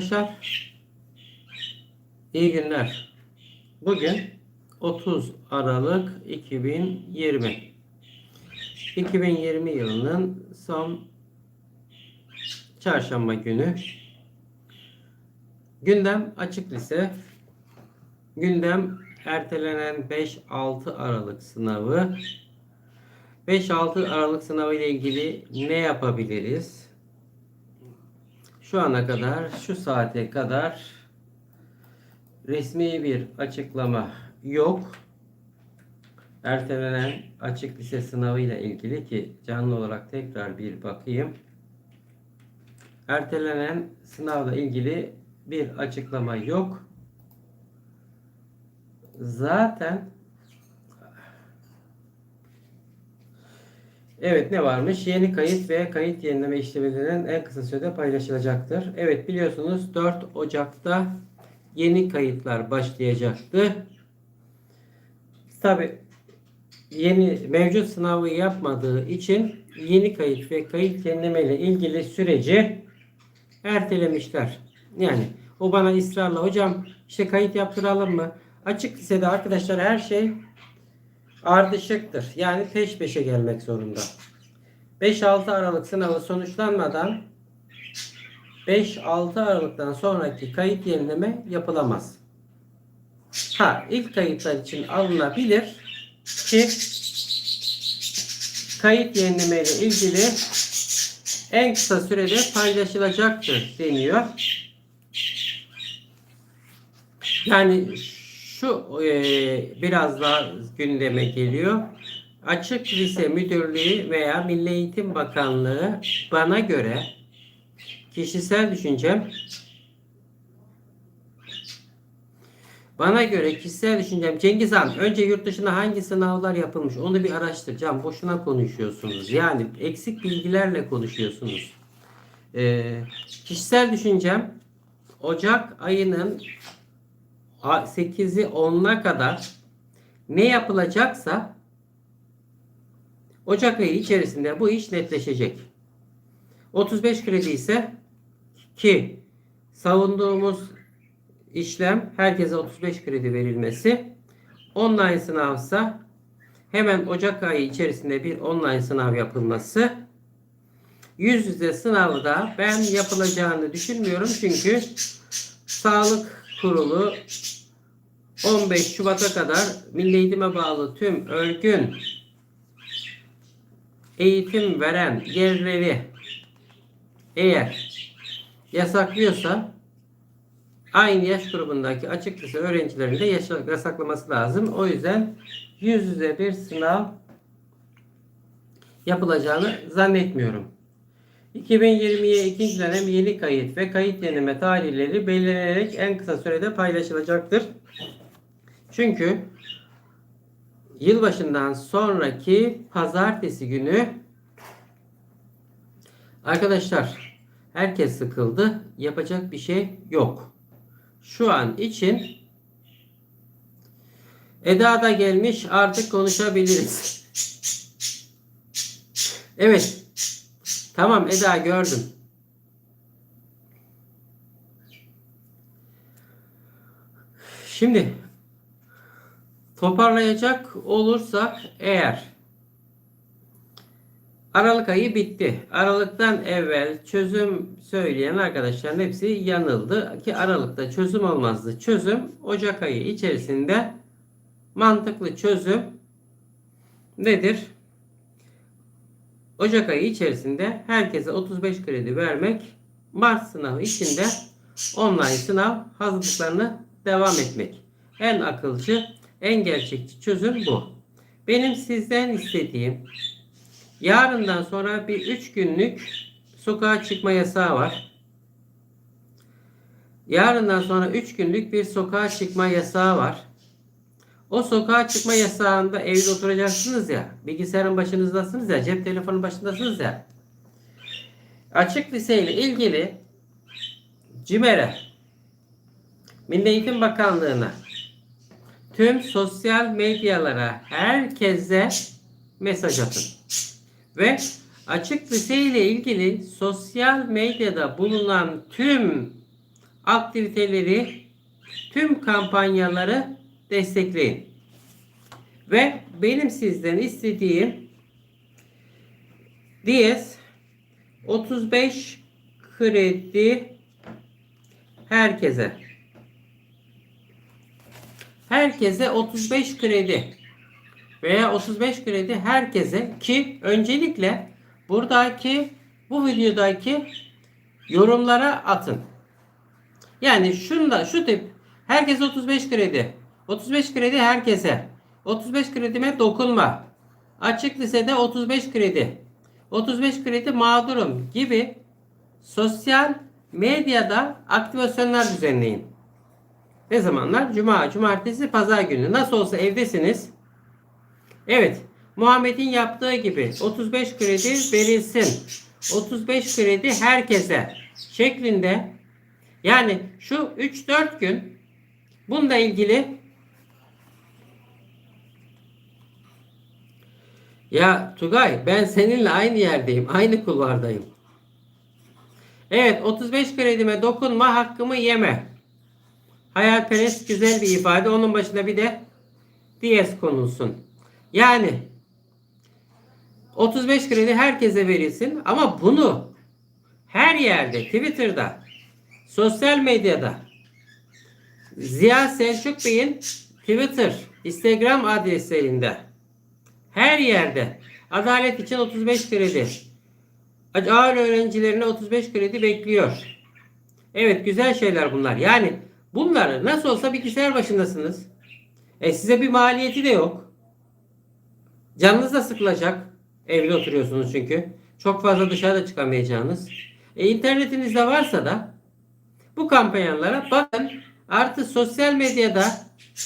Arkadaşlar iyi günler. Bugün 30 Aralık 2020. 2020 yılının son çarşamba günü. Gündem açık lise. Gündem ertelenen 5-6 Aralık sınavı. 5-6 Aralık sınavı ile ilgili ne yapabiliriz? Şu ana kadar, şu saate kadar resmi bir açıklama yok. Ertelenen açık lise sınavı ile ilgili ki canlı olarak tekrar bir bakayım. Ertelenen sınavla ilgili bir açıklama yok. Zaten Evet ne varmış? Yeni kayıt ve kayıt yenileme işlemlerinin en kısa sürede paylaşılacaktır. Evet biliyorsunuz 4 Ocak'ta yeni kayıtlar başlayacaktı. Tabi yeni mevcut sınavı yapmadığı için yeni kayıt ve kayıt yenileme ile ilgili süreci ertelemişler. Yani o bana ısrarla hocam işte kayıt yaptıralım mı? Açık lisede arkadaşlar her şey ardışıktır. Yani peş peşe gelmek zorunda. 5-6 Aralık sınavı sonuçlanmadan 5-6 Aralık'tan sonraki kayıt yenileme yapılamaz. Ha ilk kayıtlar için alınabilir ki kayıt yenileme ile ilgili en kısa sürede paylaşılacaktır deniyor. Yani şu e, biraz daha gündeme geliyor. Açık Lise Müdürlüğü veya Milli Eğitim Bakanlığı bana göre kişisel düşüncem bana göre kişisel düşüncem Cengiz Han önce yurt dışında hangi sınavlar yapılmış onu bir araştıracağım. Boşuna konuşuyorsunuz. Yani eksik bilgilerle konuşuyorsunuz. Ee, kişisel düşüncem Ocak ayının 8'i 10'una kadar ne yapılacaksa Ocak ayı içerisinde bu iş netleşecek. 35 kredi ise ki savunduğumuz işlem herkese 35 kredi verilmesi. Online sınavsa hemen Ocak ayı içerisinde bir online sınav yapılması. Yüz yüze sınavı da ben yapılacağını düşünmüyorum çünkü Sağlık Kurulu 15 Şubat'a kadar Milli Eğitim'e bağlı tüm örgün eğitim veren yerleri eğer yasaklıyorsa aynı yaş grubundaki açık lise öğrencilerin de yasaklaması lazım. O yüzden yüz yüze bir sınav yapılacağını zannetmiyorum. 2020'ye ikinci dönem yeni kayıt ve kayıt yenileme tarihleri belirlenerek en kısa sürede paylaşılacaktır. Çünkü yılbaşından sonraki pazartesi günü arkadaşlar herkes sıkıldı. Yapacak bir şey yok. Şu an için Eda da gelmiş artık konuşabiliriz. Evet. Tamam Eda gördüm. Şimdi toparlayacak olursak eğer Aralık ayı bitti. Aralıktan evvel çözüm söyleyen arkadaşların hepsi yanıldı ki Aralıkta çözüm olmazdı. Çözüm Ocak ayı içerisinde mantıklı çözüm nedir? Ocak ayı içerisinde herkese 35 kredi vermek, Mart sınavı içinde online sınav hazırlıklarını devam etmek. En akılcı, en gerçekçi çözüm bu. Benim sizden istediğim yarından sonra bir 3 günlük sokağa çıkma yasağı var. Yarından sonra 3 günlük bir sokağa çıkma yasağı var. O sokağa çıkma yasağında evde oturacaksınız ya, bilgisayarın başınızdasınız ya, cep telefonun başındasınız ya. Açık lise ile ilgili CİMER'e, Milli Eğitim Bakanlığı'na, tüm sosyal medyalara, herkese mesaj atın. Ve açık lise ile ilgili sosyal medyada bulunan tüm aktiviteleri, tüm kampanyaları destekleyin. Ve benim sizden istediğim Diyez 35 kredi herkese. Herkese 35 kredi veya 35 kredi herkese ki öncelikle buradaki bu videodaki yorumlara atın. Yani şunda şu tip herkes 35 kredi. 35 kredi herkese. 35 kredime dokunma. Açık lisede 35 kredi. 35 kredi mağdurum gibi sosyal medyada aktivasyonlar düzenleyin. Ne zamanlar? Cuma, cumartesi, pazar günü. Nasıl olsa evdesiniz. Evet. Muhammed'in yaptığı gibi 35 kredi verilsin. 35 kredi herkese şeklinde yani şu 3-4 gün bununla ilgili Ya Tugay ben seninle aynı yerdeyim. Aynı kulvardayım. Evet 35 kredime dokunma hakkımı yeme. Hayalperest güzel bir ifade. Onun başına bir de diyez konulsun. Yani 35 kredi herkese verilsin ama bunu her yerde Twitter'da sosyal medyada Ziya Selçuk Bey'in Twitter, Instagram adreslerinde her yerde adalet için 35 kredi. Ağır öğrencilerine 35 kredi bekliyor. Evet güzel şeyler bunlar. Yani bunları nasıl olsa bilgisayar başındasınız. E size bir maliyeti de yok. Canınız da sıkılacak. Evli oturuyorsunuz çünkü. Çok fazla dışarıda çıkamayacağınız. E internetiniz de varsa da bu kampanyalara bakın. Artı sosyal medyada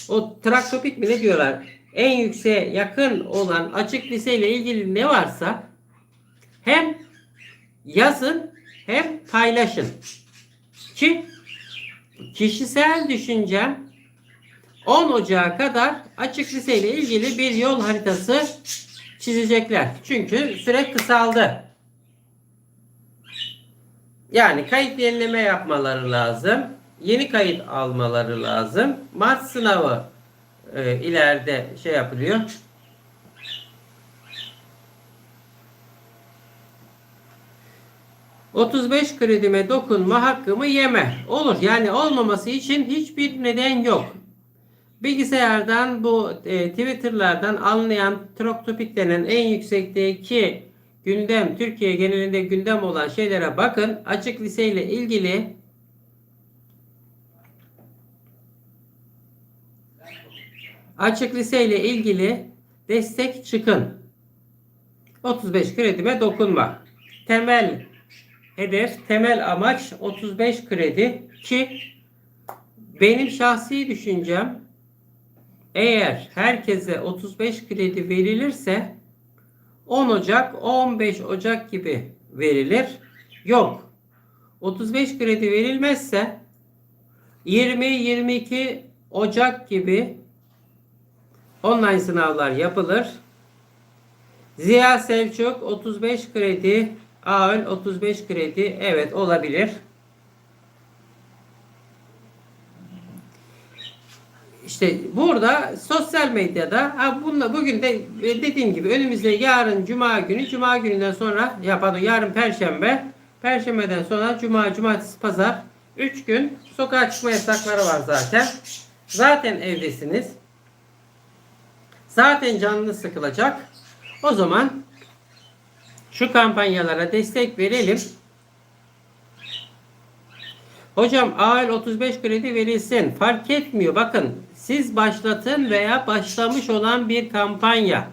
o traktopik mi ne diyorlar? En yükseğe yakın olan açık liseyle ilgili ne varsa hem yazın hem paylaşın. Ki kişisel düşüncem 10 Ocağı kadar açık liseyle ilgili bir yol haritası çizecekler. Çünkü süre kısaldı. Yani kayıt yenileme yapmaları lazım. Yeni kayıt almaları lazım. Mart sınavı e, ileride şey yapılıyor. ...35 kredime dokunma hakkımı yeme. Olur. Yani olmaması için hiçbir neden yok. Bilgisayardan bu e, Twitter'lardan alınayan Troktopik denen en yüksekteki gündem, Türkiye genelinde gündem olan şeylere bakın. Açık liseyle ilgili açık liseyle ilgili destek çıkın. 35 kredime dokunma. Temel hedef, temel amaç 35 kredi ki benim şahsi düşüncem eğer herkese 35 kredi verilirse 10 Ocak, 15 Ocak gibi verilir. Yok. 35 kredi verilmezse 20-22 Ocak gibi online sınavlar yapılır. Ziya Selçuk 35 kredi, AÖL 35 kredi evet olabilir. İşte burada sosyal medyada ha bununla bugün de dediğim gibi önümüzde yarın cuma günü cuma gününden sonra ya pardon yarın perşembe perşembeden sonra cuma cumartesi pazar 3 gün sokağa çıkma yasakları var zaten. Zaten evdesiniz. Zaten canınız sıkılacak. O zaman şu kampanyalara destek verelim. Hocam AL 35 kredi verilsin. Fark etmiyor. Bakın siz başlatın veya başlamış olan bir kampanya.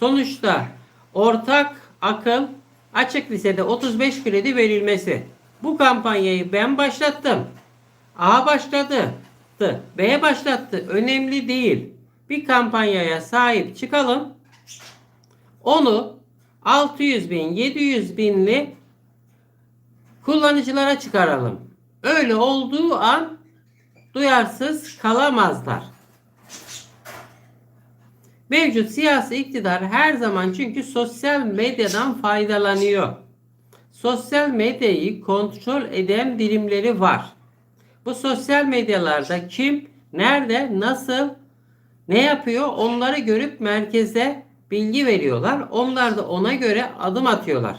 Sonuçta ortak akıl açık lisede 35 kredi verilmesi. Bu kampanyayı ben başlattım. A başladı. B başlattı. Önemli değil. Bir kampanyaya sahip çıkalım. Onu 600 bin, 700 binli kullanıcılara çıkaralım. Öyle olduğu an duyarsız kalamazlar. Mevcut siyasi iktidar her zaman çünkü sosyal medyadan faydalanıyor. Sosyal medyayı kontrol eden birimleri var. Bu sosyal medyalarda kim, nerede, nasıl, ne yapıyor onları görüp merkeze bilgi veriyorlar. Onlar da ona göre adım atıyorlar.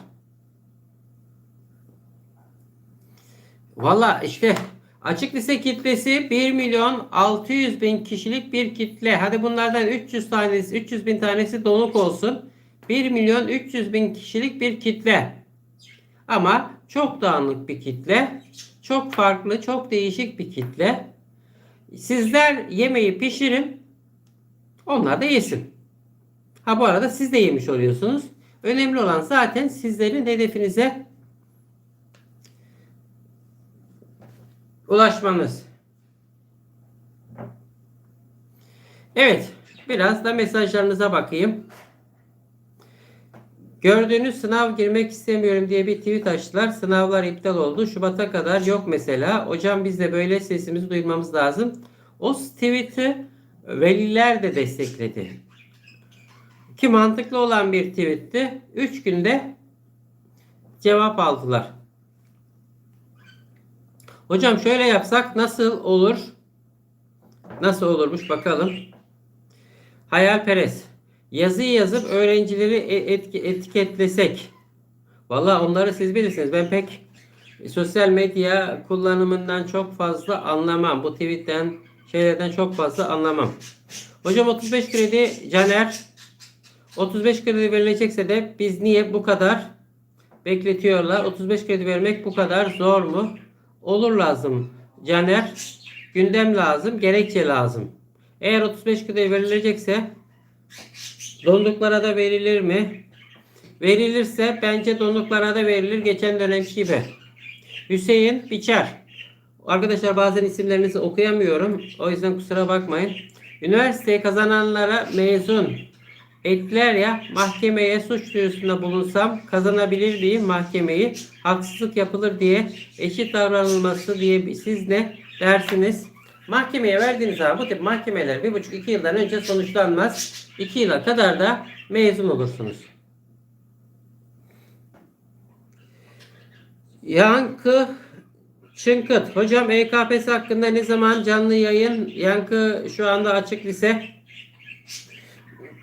Valla işte açık lise kitlesi 1 milyon 600 bin kişilik bir kitle. Hadi bunlardan 300 tanesi 300 bin tanesi donuk olsun. 1 milyon 300 bin kişilik bir kitle. Ama çok dağınık bir kitle. Çok farklı, çok değişik bir kitle. Sizler yemeği pişirin. Onlar da yesin. Ha bu arada siz de yemiş oluyorsunuz. Önemli olan zaten sizlerin hedefinize ulaşmanız. Evet, biraz da mesajlarınıza bakayım. Gördüğünüz sınav girmek istemiyorum diye bir tweet açtılar. Sınavlar iptal oldu. Şubat'a kadar yok mesela. Hocam biz de böyle sesimizi duymamız lazım. O tweet'i veliler de destekledi. Ki mantıklı olan bir tweetti. 3 günde cevap aldılar. Hocam şöyle yapsak nasıl olur? Nasıl olurmuş bakalım. Hayalperest. Yazıyı yazıp öğrencileri e- etki- etiketlesek. Valla onları siz bilirsiniz. Ben pek sosyal medya kullanımından çok fazla anlamam. Bu tweetten şeylerden çok fazla anlamam. Hocam 35 kredi Caner 35 kredi verilecekse de biz niye bu kadar bekletiyorlar? 35 kredi vermek bu kadar zor mu? Olur lazım. Caner gündem lazım, gerekçe lazım. Eğer 35 kredi verilecekse donduklara da verilir mi? Verilirse bence donduklara da verilir geçen dönemki gibi. Hüseyin Biçer. Arkadaşlar bazen isimlerinizi okuyamıyorum. O yüzden kusura bakmayın. Üniversiteyi kazananlara mezun ettiler ya mahkemeye suç duyurusunda bulunsam kazanabilir miyim mahkemeyi? Haksızlık yapılır diye eşit davranılması diye siz ne dersiniz? Mahkemeye verdiğiniz zaman bu tip mahkemeler bir buçuk iki yıldan önce sonuçlanmaz. İki yıla kadar da mezun olursunuz. Yankı Çınkıt. Hocam EKPS hakkında ne zaman canlı yayın? Yankı şu anda açık lise.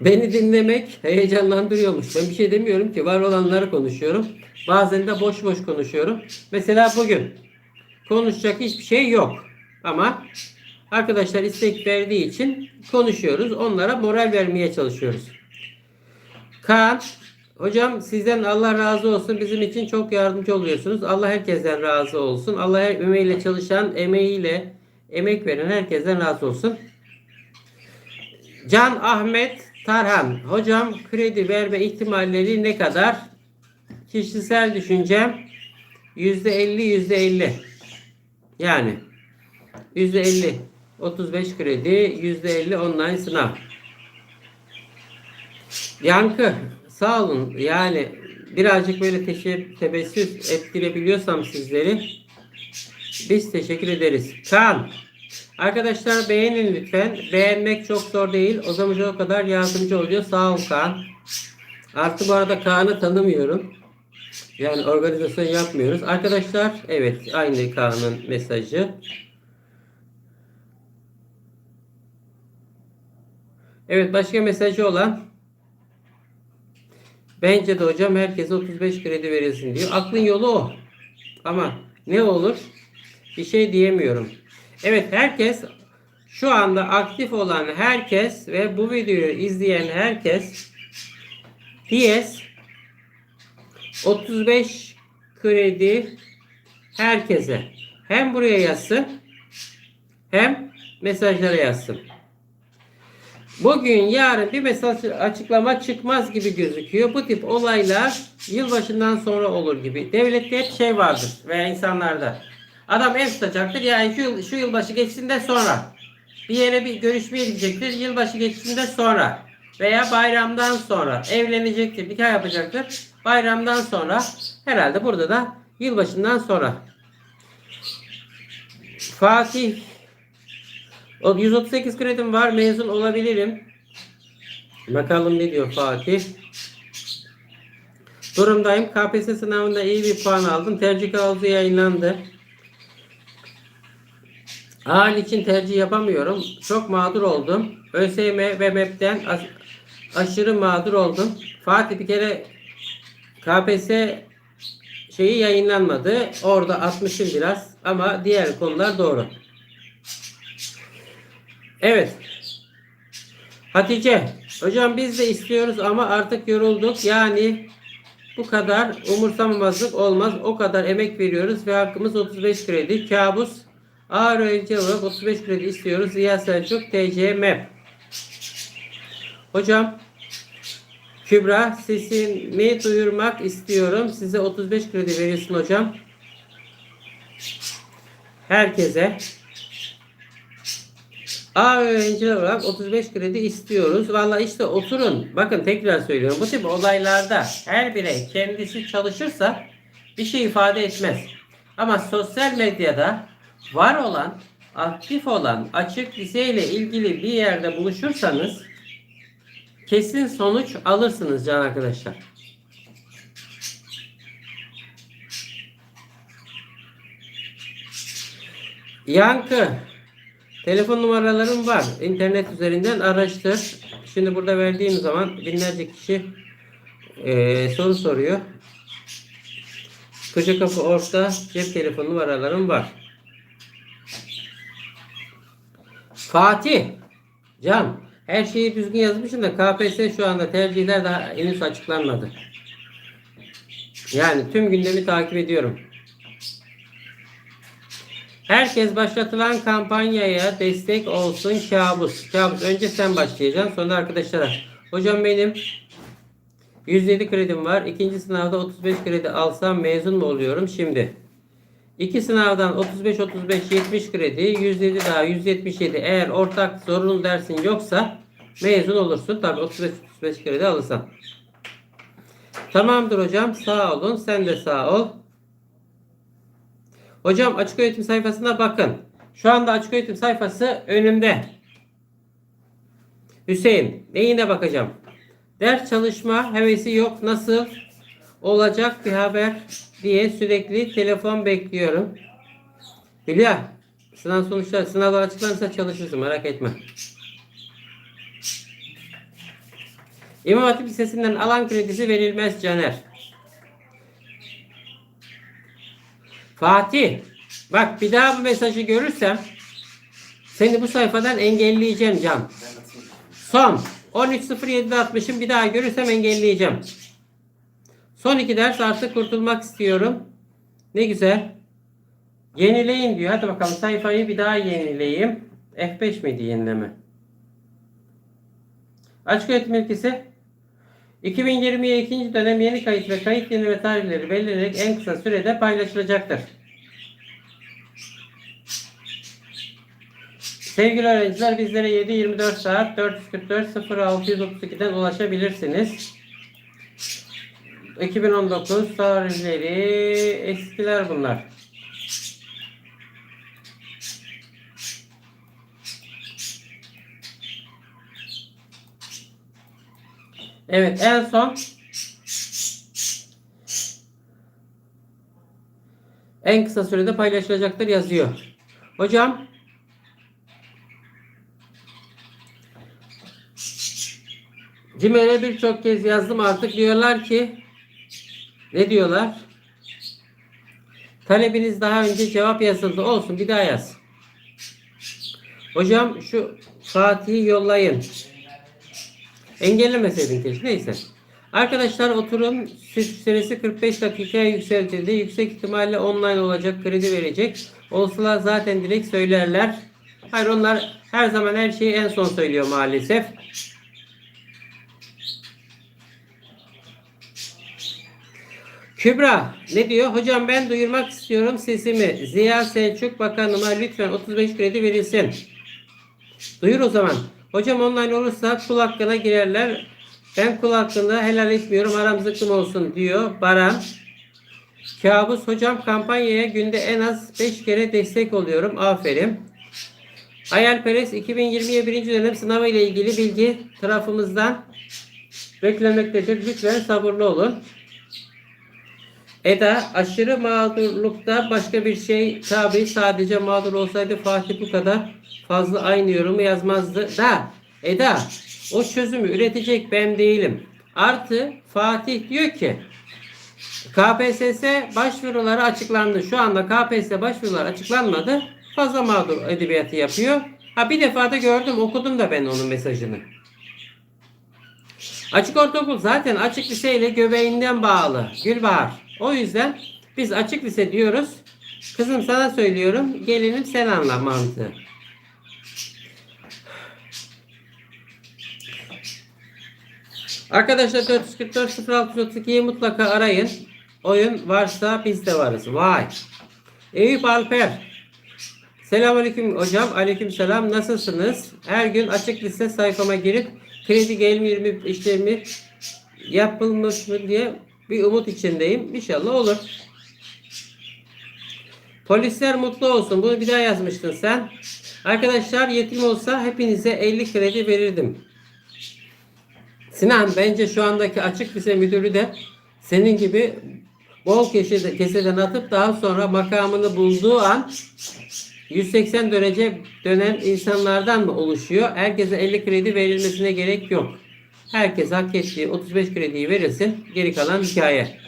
Beni dinlemek heyecanlandırıyormuş. Ben bir şey demiyorum ki. Var olanları konuşuyorum. Bazen de boş boş konuşuyorum. Mesela bugün konuşacak hiçbir şey yok. Ama arkadaşlar istek verdiği için konuşuyoruz. Onlara moral vermeye çalışıyoruz. Kaan Hocam sizden Allah razı olsun. Bizim için çok yardımcı oluyorsunuz. Allah herkesten razı olsun. Allah her emeğiyle çalışan, emeğiyle emek veren herkesten razı olsun. Can Ahmet Tarhan. Hocam kredi verme ihtimalleri ne kadar? Kişisel düşüncem %50 %50. Yani %50 35 kredi, %50 online sınav. Yankı Sağ olun. Yani birazcık böyle teşekkür, tebessüm ettirebiliyorsam sizleri biz teşekkür ederiz. Kaan. Arkadaşlar beğenin lütfen. Beğenmek çok zor değil. O zaman o kadar yardımcı oluyor. Sağ ol Kaan. Artı bu arada Kaan'ı tanımıyorum. Yani organizasyon yapmıyoruz. Arkadaşlar evet aynı Kaan'ın mesajı. Evet başka mesajı olan Bence de hocam herkese 35 kredi verilsin diyor. Aklın yolu o. Ama ne olur? Bir şey diyemiyorum. Evet herkes şu anda aktif olan herkes ve bu videoyu izleyen herkes PS 35 kredi herkese hem buraya yazsın hem mesajlara yazsın. Bugün yarın bir mesaj açıklama çıkmaz gibi gözüküyor. Bu tip olaylar yılbaşından sonra olur gibi. Devlette hep şey vardır veya insanlarda. Adam ev tutacaktır yani şu, yıl, şu yılbaşı geçtiğinde sonra. Bir yere bir görüşmeye gidecektir yılbaşı geçtiğinde sonra. Veya bayramdan sonra evlenecektir, nikah yapacaktır. Bayramdan sonra herhalde burada da yılbaşından sonra. Fatih 138 kredim var. Mezun olabilirim. Bakalım ne diyor Fatih. Durumdayım. KPSS sınavında iyi bir puan aldım. Tercih kılavuzu yayınlandı. Hal için tercih yapamıyorum. Çok mağdur oldum. ÖSYM ve MEP'ten as- aşırı mağdur oldum. Fatih bir kere KPSS şeyi yayınlanmadı. Orada atmışım biraz ama diğer konular doğru. Evet. Hatice, hocam biz de istiyoruz ama artık yorulduk. Yani bu kadar umursamamazlık olmaz. O kadar emek veriyoruz ve hakkımız 35 kredi. Kabus. Ağır öğrenci olarak 35 kredi istiyoruz. Ziya Selçuk, TC MEP. Hocam, Kübra sesimi duyurmak istiyorum. Size 35 kredi verilsin hocam. Herkese. A öğrenciler olarak 35 kredi istiyoruz. Valla işte oturun. Bakın tekrar söylüyorum. Bu tip olaylarda her birey kendisi çalışırsa bir şey ifade etmez. Ama sosyal medyada var olan, aktif olan açık liseyle ilgili bir yerde buluşursanız kesin sonuç alırsınız can arkadaşlar. Yankı. Telefon numaralarım var. İnternet üzerinden araştır. Şimdi burada verdiğim zaman binlerce kişi eee, soru soruyor. Koca kapı orta cep telefon numaralarım var. Fatih. Can. Her şeyi düzgün yazmışsın da KPSS şu anda tercihler daha henüz açıklanmadı. Yani tüm gündemi takip ediyorum. Herkes başlatılan kampanyaya destek olsun kabus. Kabus önce sen başlayacaksın sonra arkadaşlara. Hocam benim 107 kredim var. İkinci sınavda 35 kredi alsam mezun mu oluyorum şimdi? İki sınavdan 35 35 70 kredi 107 daha 177 eğer ortak zorunlu dersin yoksa mezun olursun. Tabi 35 35 kredi alırsan. Tamamdır hocam sağ olun sen de sağ ol. Hocam açık öğretim sayfasına bakın. Şu anda açık öğretim sayfası önümde. Hüseyin neyine bakacağım? Ders çalışma hevesi yok. Nasıl olacak bir haber diye sürekli telefon bekliyorum. Hülya sınav sonuçları sınavlar açıklanırsa çalışırsın merak etme. İmam Hatip Lisesi'nden alan kredisi verilmez Caner. Fatih bak bir daha bu mesajı görürsem seni bu sayfadan engelleyeceğim Can. Son 13.07'de atmışım bir daha görürsem engelleyeceğim. Son iki ders artık kurtulmak istiyorum. Ne güzel. Yenileyin diyor. Hadi bakalım sayfayı bir daha yenileyim. F5 miydi yenileme? Açık öğretim ilkesi 2020'ye ikinci dönem yeni kayıt ve kayıt yenileme tarihleri belirlenerek en kısa sürede paylaşılacaktır. Sevgili öğrenciler bizlere 7-24 saat 444 0632'den ulaşabilirsiniz. 2019 tarihleri eskiler bunlar. Evet en son en kısa sürede paylaşılacaktır yazıyor. Hocam Cimer'e birçok kez yazdım artık diyorlar ki ne diyorlar? Talebiniz daha önce cevap yazıldı olsun bir daha yaz. Hocam şu Fatih'i yollayın. Engellemeseydin keşke. Neyse. Arkadaşlar oturum süresi 45 dakikaya yükseltildi. Yüksek ihtimalle online olacak. Kredi verecek. Olsalar zaten direkt söylerler. Hayır onlar her zaman her şeyi en son söylüyor maalesef. Kübra ne diyor? Hocam ben duyurmak istiyorum sesimi. Ziya Selçuk Bakanıma lütfen 35 kredi verilsin. Duyur o zaman. Hocam online olursa kul hakkına girerler. Ben kul hakkında helal etmiyorum aram zıkkım olsun diyor Baran. Kabus hocam kampanyaya günde en az 5 kere destek oluyorum. Aferin. Hayalperest 2020'ye birinci dönem sınavı ile ilgili bilgi tarafımızdan beklemektedir. Lütfen sabırlı olun. Eda aşırı mağdurlukta başka bir şey tabi sadece mağdur olsaydı Fatih bu kadar fazla aynı yorumu yazmazdı. Da Eda o çözümü üretecek ben değilim. Artı Fatih diyor ki KPSS başvuruları açıklandı. Şu anda KPSS başvuruları açıklanmadı. Fazla mağdur edebiyatı yapıyor. Ha bir defa da gördüm okudum da ben onun mesajını. Açık ortaokul zaten açık liseyle göbeğinden bağlı. Gülbahar. O yüzden biz açık lise diyoruz. Kızım sana söylüyorum. Gelinim sen anla mantığı. Arkadaşlar 444 0632'yi mutlaka arayın. Oyun varsa biz de varız. Vay. Eyüp Alper. Selamünaleyküm hocam. Aleykümselam. Nasılsınız? Her gün açık liste sayfama girip kredi gelmiyor mu işlemi yapılmış mı diye bir umut içindeyim. İnşallah olur. Polisler mutlu olsun. Bunu bir daha yazmıştın sen. Arkadaşlar yetim olsa hepinize 50 kredi verirdim. Sinan bence şu andaki açık lise müdürü de senin gibi bol kesede, keseden atıp daha sonra makamını bulduğu an 180 derece dönen insanlardan mı oluşuyor? Herkese 50 kredi verilmesine gerek yok. Herkes hak ettiği 35 krediyi verirsin. Geri kalan hikaye.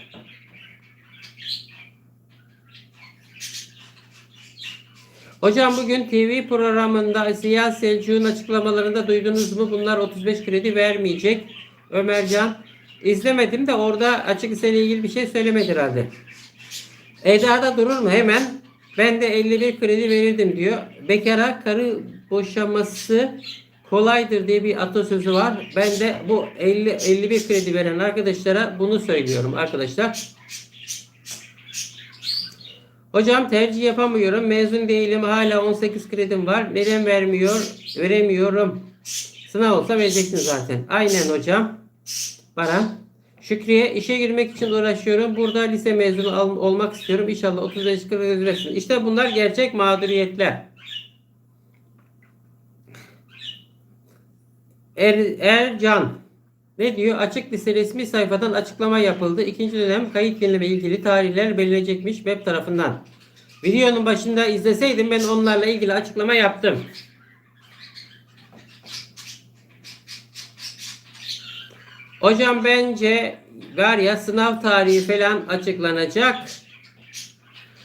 Hocam bugün TV programında Ziya Selçuk'un açıklamalarında duydunuz mu? Bunlar 35 kredi vermeyecek. Ömercan izlemedim de orada açık liseyle ilgili bir şey söylemedi herhalde. Eda'da durur mu? Hemen ben de 51 kredi verirdim diyor. Bekara karı boşaması kolaydır diye bir atasözü var. Ben de bu 50 51 kredi veren arkadaşlara bunu söylüyorum arkadaşlar. Hocam tercih yapamıyorum. Mezun değilim. Hala 18 kredim var. Neden vermiyor? Veremiyorum. Sınav olsa vereceksin zaten. Aynen hocam. Baran. Şükriye işe girmek için uğraşıyorum. Burada lise mezunu ol- olmak istiyorum. İnşallah 35 kredi verirsin. İşte bunlar gerçek mağduriyetler. Er, Ercan ne diyor? Açık lise resmi sayfadan açıklama yapıldı. İkinci dönem kayıt yenileme ilgili tarihler belirlenecekmiş web tarafından. Videonun başında izleseydim ben onlarla ilgili açıklama yaptım. Hocam bence var ya sınav tarihi falan açıklanacak.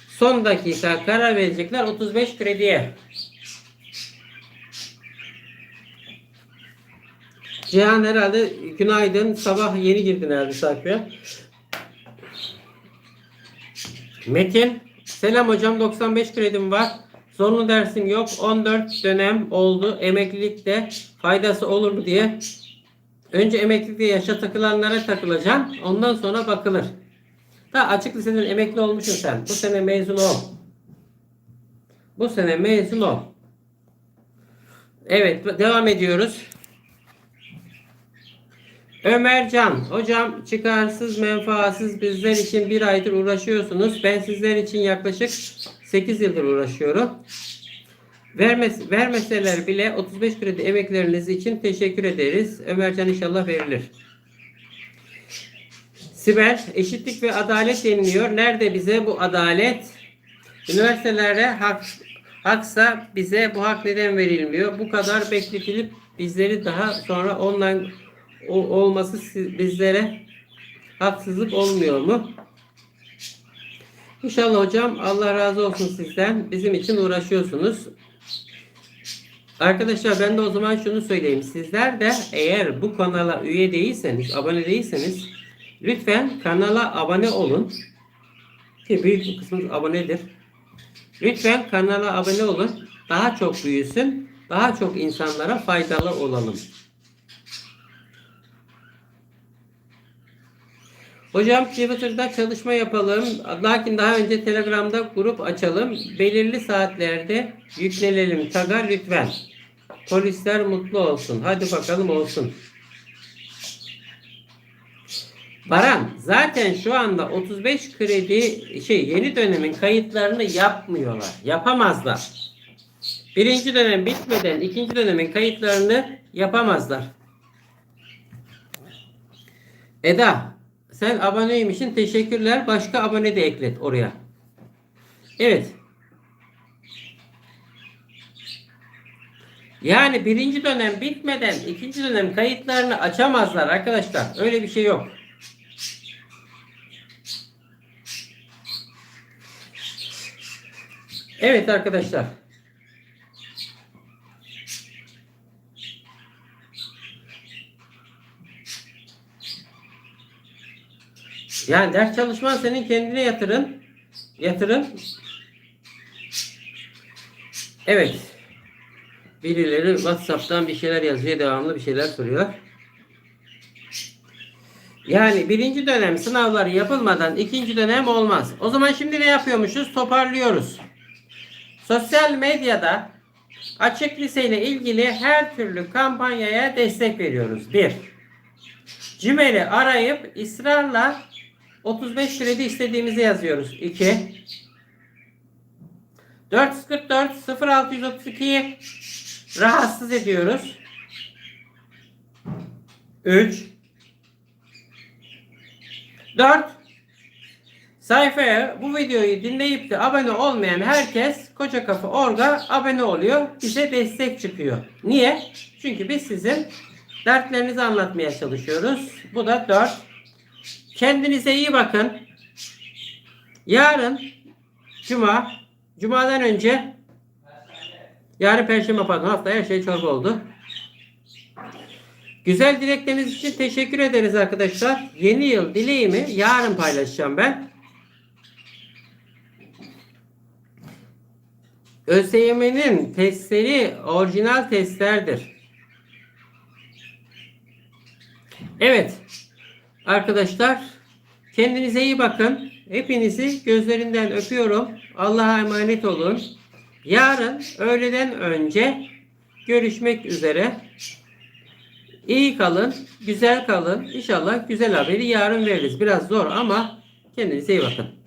Son dakika karar verecekler 35 krediye. Cihan herhalde günaydın. Sabah yeni girdin herhalde sayfaya. Metin. Selam hocam 95 kredim var. Zorunlu dersim yok. 14 dönem oldu. Emeklilikte faydası olur mu diye. Önce emeklilikte yaşa takılanlara takılacaksın. Ondan sonra bakılır. Da açık liseden emekli olmuşsun sen. Bu sene mezun ol. Bu sene mezun ol. Evet devam ediyoruz. Ömercan, hocam çıkarsız menfaatsız bizler için bir aydır uğraşıyorsunuz. Ben sizler için yaklaşık 8 yıldır uğraşıyorum. Vermes, vermeseler bile 35 kredi emekleriniz için teşekkür ederiz. Ömercan inşallah verilir. Sibel, eşitlik ve adalet deniliyor. Nerede bize bu adalet? Üniversitelerde hak, haksa bize bu hak neden verilmiyor? Bu kadar bekletilip bizleri daha sonra online olması bizlere haksızlık olmuyor mu? İnşallah hocam Allah razı olsun sizden. Bizim için uğraşıyorsunuz. Arkadaşlar ben de o zaman şunu söyleyeyim. Sizler de eğer bu kanala üye değilseniz, abone değilseniz lütfen kanala abone olun. Ki büyük bir kısmınız abonedir. Lütfen kanala abone olun. Daha çok büyüsün. Daha çok insanlara faydalı olalım. Hocam Twitter'da çalışma yapalım. Lakin daha önce Telegram'da grup açalım. Belirli saatlerde yüklenelim. Taga lütfen. Polisler mutlu olsun. Hadi bakalım olsun. Baran zaten şu anda 35 kredi şey yeni dönemin kayıtlarını yapmıyorlar. Yapamazlar. Birinci dönem bitmeden ikinci dönemin kayıtlarını yapamazlar. Eda Sen aboneymişsin. Teşekkürler. Başka abone de eklet oraya. Evet. Yani birinci dönem bitmeden ikinci dönem kayıtlarını açamazlar arkadaşlar. Öyle bir şey yok. Evet arkadaşlar. Yani ders çalışman senin kendine yatırın. Yatırın. Evet. Birileri WhatsApp'tan bir şeyler yazıyor, devamlı bir şeyler soruyor. Yani birinci dönem sınavları yapılmadan ikinci dönem olmaz. O zaman şimdi ne yapıyormuşuz? Toparlıyoruz. Sosyal medyada açık lise ile ilgili her türlü kampanyaya destek veriyoruz. 1. Cimer'i arayıp ısrarla 35 kredi istediğimizi yazıyoruz. 2. 444 0632'yi rahatsız ediyoruz. 3 4 Sayfaya bu videoyu dinleyip de abone olmayan herkes Koca Kafa Org'a abone oluyor. Bize destek çıkıyor. Niye? Çünkü biz sizin dertlerinizi anlatmaya çalışıyoruz. Bu da 4. Kendinize iyi bakın. Yarın Cuma Cuma'dan önce yarın Perşembe pardon haftaya her şey çorba oldu. Güzel dilekleriniz için teşekkür ederiz arkadaşlar. Yeni yıl dileğimi yarın paylaşacağım ben. ÖSYM'nin testleri orijinal testlerdir. Evet. Arkadaşlar kendinize iyi bakın. Hepinizi gözlerinden öpüyorum. Allah'a emanet olun. Yarın öğleden önce görüşmek üzere. İyi kalın, güzel kalın. İnşallah güzel haberi yarın veririz. Biraz zor ama kendinize iyi bakın.